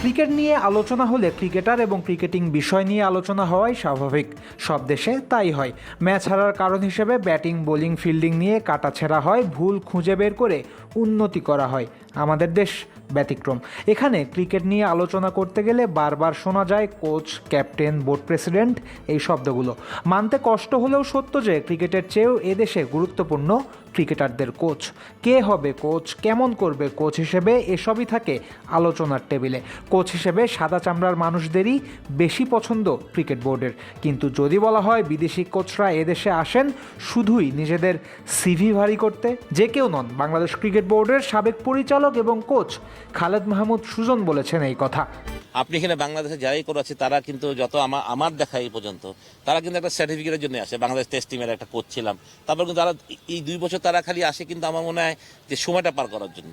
Cricket নিয়ে আলোচনা হলে ক্রিকেটার এবং ক্রিকেটিং বিষয় নিয়ে আলোচনা হওয়াই স্বাভাবিক। সব দেশে তাই হয়। ম্যাচ হারার কারণ হিসেবে ব্যাটিং, বোলিং, ফিল্ডিং নিয়ে কাটাছেড়া হয়, ভুল খুঁজে বের করে উন্নতি করা হয়। আমাদের দেশ ব্যতিক্রম। এখানে ক্রিকেট নিয়ে আলোচনা করতে গেলে বারবার শোনা যায় কোচ, ক্যাপ্টেন, বোর্ড প্রেসিডেন্ট এই শব্দগুলো। মানতে কষ্ট হলেও সত্য যে ক্রিকেটের চেয়েও এদেশে গুরুত্বপূর্ণ ক্রিকেটারদের কোচ। কে হবে কোচ, কেমন করবে কোচ হিসেবে এসবই থাকে আলোচনার টেবিলে। কোচ হিসেবে সাদা চামড়ার মানুষদেরই বেশি পছন্দ ক্রিকেট বোর্ডের। কিন্তু যদি বলা হয় বিদেশি কোচরা এদেশে আসেন, শুধুই নিজেদের সিভি ভারী করতে? যে কেউ নন, বাংলাদেশ ক্রিকেট বোর্ডের সাবেক পরিচালক এবং কোচ খালেদ মাহমুদ সুজন বলেছেন এই কথা। আপনি এখানে বাংলাদেশে যারাই করেছে তারা কিন্তু যত আমার আমার দেখা এই পর্যন্ত, তারা কিন্তু একটা সার্টিফিকেটের জন্য আসে। বাংলাদেশ টেস্ট টিমের একটা করছিলাম ছিলাম। তারপর কিন্তু তারা এই দুই বছর তারা খালি আসে কিন্তু আমার মনে হয় যে সময়টা পার করার জন্য।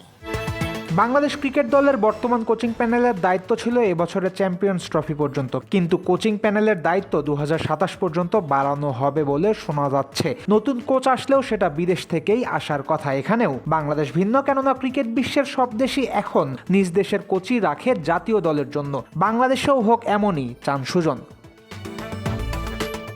বাংলাদেশ ক্রিকেট দলের বর্তমান কোচিং প্যানেলের দায়িত্ব ছিল এবছরের চ্যাম্পিয়ন্স ট্রফি পর্যন্ত। কিন্তু কোচিং প্যানেলের দায়িত্ব দু হাজার সাতাশ পর্যন্ত বাড়ানো হবে বলে শোনা যাচ্ছে। নতুন কোচ আসলেও সেটা বিদেশ থেকেই আসার কথা এখানেও। বাংলাদেশ ভিন্ন কেননা ক্রিকেট বিশ্বের সব দেশই এখন নিজ দেশের কোচই রাখে জাতীয় দলের জন্য। বাংলাদেশেও হোক এমনই, চান সুজন।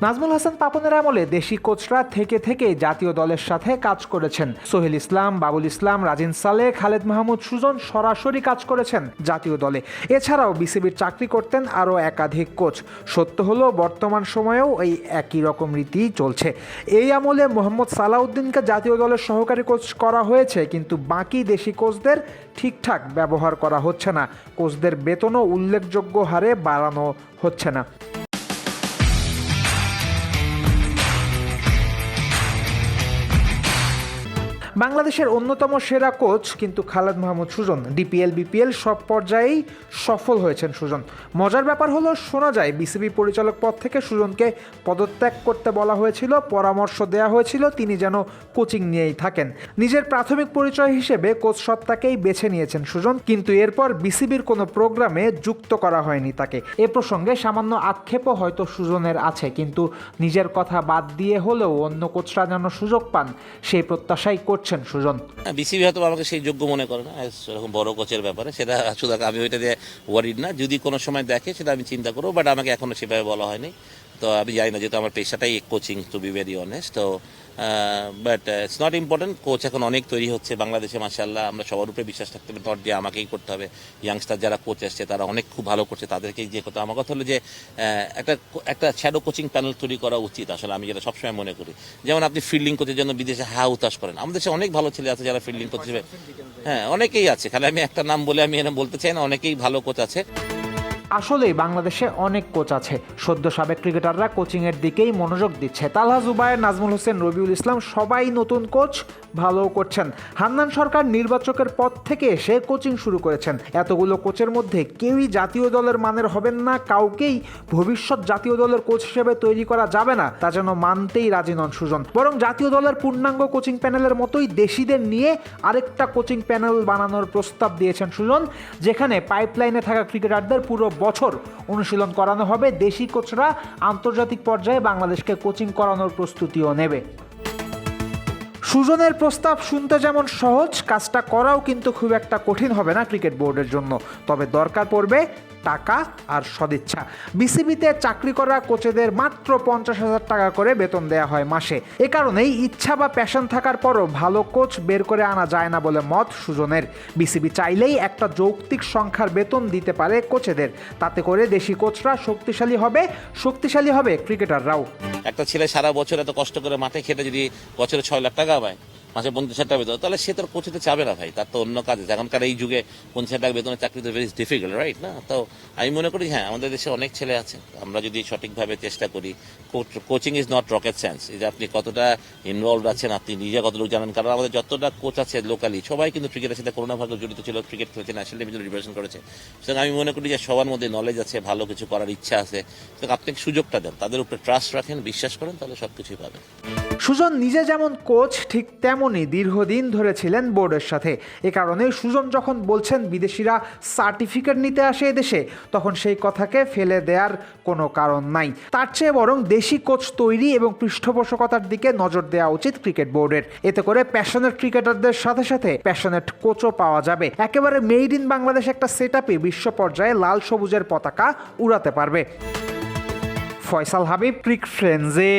নাজমুল হাসান পাপনের আমলে দেশি কোচরা থেকে থেকে জাতীয় দলের সাথে কাজ করেছেন। সোহেল ইসলাম, বাবুল ইসলাম, রাজিন সালে খালেদ মাহমুদ সুজন সরাসরি কাজ করেছেন জাতীয় দলে। এছাড়াও বিসিবির চাকরি করতেন আরও একাধিক কোচ। সত্য হলো, বর্তমান সময়েও এই একই রকম রীতিই চলছে। এই আমলে মোহাম্মদ সালাউদ্দিনকে জাতীয় দলের সহকারী কোচ করা হয়েছে, কিন্তু বাকি দেশি কোচদের ঠিকঠাক ব্যবহার করা হচ্ছে না। কোচদের বেতনও উল্লেখযোগ্য হারে বাড়ানো হচ্ছে না। বাংলাদেশের অন্যতম সেরা কোচ কিন্তু খালেদ মাহমুদ সুজন। ডিপিএল, বিপিএল সব পর্যায়েই সফল হয়েছেন সুজন। মজার ব্যাপার হলো, শোনা যায়, বিসিবি পরিচালক পদ থেকে সুজনকে পদত্যাগ করতে বলা হয়েছিল, পরামর্শ দেওয়া হয়েছিল, তিনি যেন কোচিং নিয়েই থাকেন। নিজের প্রাথমিক পরিচয় হিসেবে কোচ সত্তাকেই বেছে নিয়েছেন সুজন, কিন্তু এরপর বিসিবির কোনো প্রোগ্রামে যুক্ত করা হয়নি তাকে। এ প্রসঙ্গে সামান্য আক্ষেপও হয়তো সুজনের আছে, কিন্তু নিজের কথা বাদ দিয়ে হলেও অন্য কোচরা যেন সুযোগ পান, সেই প্রত্যাশাই করছেন সুজন? বিসিবি হয়তো আমাকে সেই যোগ্য মনে করে না। সেরকম বড় কোচের ব্যাপারে। সেটা শুধু আমি ওইটা দিয়ে ওয়ারিড না। যদি কোনো সময় দেখে, সেটা আমি চিন্তা করব বাট আমাকে এখনও সেভাবে বলা হয়নি। তো আমি জানি না, যেহেতু আমার পেশাটাই coaching to be very honest তো but it's not important coach এখন অনেক তৈরি হচ্ছে বাংলাদেশে মাসাল্লাহ আমরা সবার উপরে বিশ্বাস থাকতে হবে নট যে আমাকেই করতে হবে। ইয়াংস্টার যারা কোচ আসছে, তারা অনেক খুব ভালো করছে, তাদেরকেই যে করতে। আমার কথা হলো যে একটা একটা শ্যাডো কোচিং প্যানেল তৈরি করা উচিত আসলে, আমি যেটা সবসময় মনে করি। যেমন আপনি ফিল্ডিং কোচের জন্য বিদেশে হা উতাস করেন। আমাদের দেশে অনেক ভালো ছেলে আছে যারা ফিল্ডিং কোচ হ্যাঁ অনেকেই আছে। খালি আমি একটা নাম বলে, আমি এনে বলতে চাই না, অনেকেই ভালো কোচ আছে। আসলেই বাংলাদেশে অনেক কোচ আছে। সদ্য সাবেক ক্রিকেটাররা কোচিংয়ের দিকেই মনোযোগ দিচ্ছে। তালহা জুবায়ের, নাজমুল হোসেন, রবিউল ইসলাম সবাই নতুন কোচ ভালো করছেন। হান্নান সরকার নির্বাচকের পদ থেকে এসে কোচিং শুরু করেছেন। এতগুলো কোচের মধ্যে কেউই জাতীয় দলের মানের হবেন না, কাউকেই ভবিষ্যৎ জাতীয় দলের কোচ হিসেবে তৈরি করা যাবে না, তা যেন মানতেই রাজি নন সুজন। বরং জাতীয় দলের পূর্ণাঙ্গ কোচিং প্যানেলের মতোই দেশিদের নিয়ে আরেকটা কোচিং প্যানেল বানানোর প্রস্তাব দিয়েছেন সুজন, যেখানে পাইপলাইনে থাকা ক্রিকেটারদের পুরো বছর অনুশীলন করানো হবে। দেশি কোচরা আন্তর্জাতিক পর্যায়ে বাংলাদেশকে কোচিং করানোর প্রস্তুতিও নেবে। সুজনের প্রস্তাব শুনতে যেমন সহজ, কাজটা করাও কিন্তু খুব একটা কঠিন হবে না ক্রিকেট বোর্ডের জন্য। তবে দরকার পড়বে টাকা আর সদিচ্ছা। বিসিবিতে চাকরি করা কোচেদের মাত্র পঞ্চাশ হাজার টাকা করে বেতন দেওয়া হয় মাসে। এ কারণেই ইচ্ছা বা প্যাশন থাকার পরও ভালো কোচ বের করে আনা যায় না বলে মত সুজনের। বিসিবি চাইলেই একটা যৌক্তিক সংখ্যার বেতন দিতে পারে কোচেদের। তাতে করে দেশি কোচরা শক্তিশালী হবে শক্তিশালী হবে ক্রিকেটাররাও। একটা ছেলে সারা বছর এত কষ্ট করে মাঠে খেটে যদি বছরে ছয় লাখ টাকা পায় মাসে পঞ্চাশ হাজার টাকা বেতন। তাহলে সে তোর কোচিতে চাবে না ভাই, তার তো অন্য কাজ। এখনকার এই যুগে পঞ্চাশ হাজার টাকা বেতনের চাকরি তো ভেরি ডিফিকাল্ট রাইট না? তো আমি মনে করি হ্যাঁ আমাদের দেশে অনেক ছেলে আছে। আমরা যদি সঠিকভাবে চেষ্টা করি coaching is not rocket science যে আপনি কতটা ইনভলভ আছেন, আপনি নিজে কতটুকু জানেন? কারণ আমাদের যতটা কোচ আছে লোকালি সবাই কিন্তু ক্রিকেটের সাথে করোনা ভাগে জড়িত ছিল ক্রিকেট খেলেছে ন্যাশনাল লেভেলে রিপ্রেজেন্ট করেছে। সুতরাং আমি মনে করি যে সবার মধ্যে নলেজ আছে, ভালো কিছু করার ইচ্ছা আছে। সুতরাং আপনি সুযোগটা দেন, তাদের উপরে ট্রাস্ট রাখেন, বিশ্বাস করেন, তাহলে সব কিছুই পাবেন। সুজন নিজে যেমন কোচ, ঠিক তেমনই দীর্ঘদিন ধরে ছিলেন বোর্ডের সাথে। এ কারণে সুজন যখন বলছেন বিদেশিরা সার্টিফিকেট নিতে আসে এদেশে, তখন সেই কথাকে ফেলে দেওয়ার কোনো কারণ নাই। তার চেয়ে বরং দেশি কোচ তৈরি এবং পৃষ্ঠপোষকতার দিকে নজর দেওয়া উচিত ক্রিকেট বোর্ডের। এতে করে প্যাশনেট ক্রিকেটারদের সাথে সাথে প্যাশনেট কোচও পাওয়া যাবে। একেবারে মেড ইন বাংলাদেশ একটা সেট আপে বিশ্ব পর্যায়ে লাল সবুজের পতাকা উড়াতে পারবে। ফয়সাল হাবিব, ক্রিক ফ্রেন্ডসে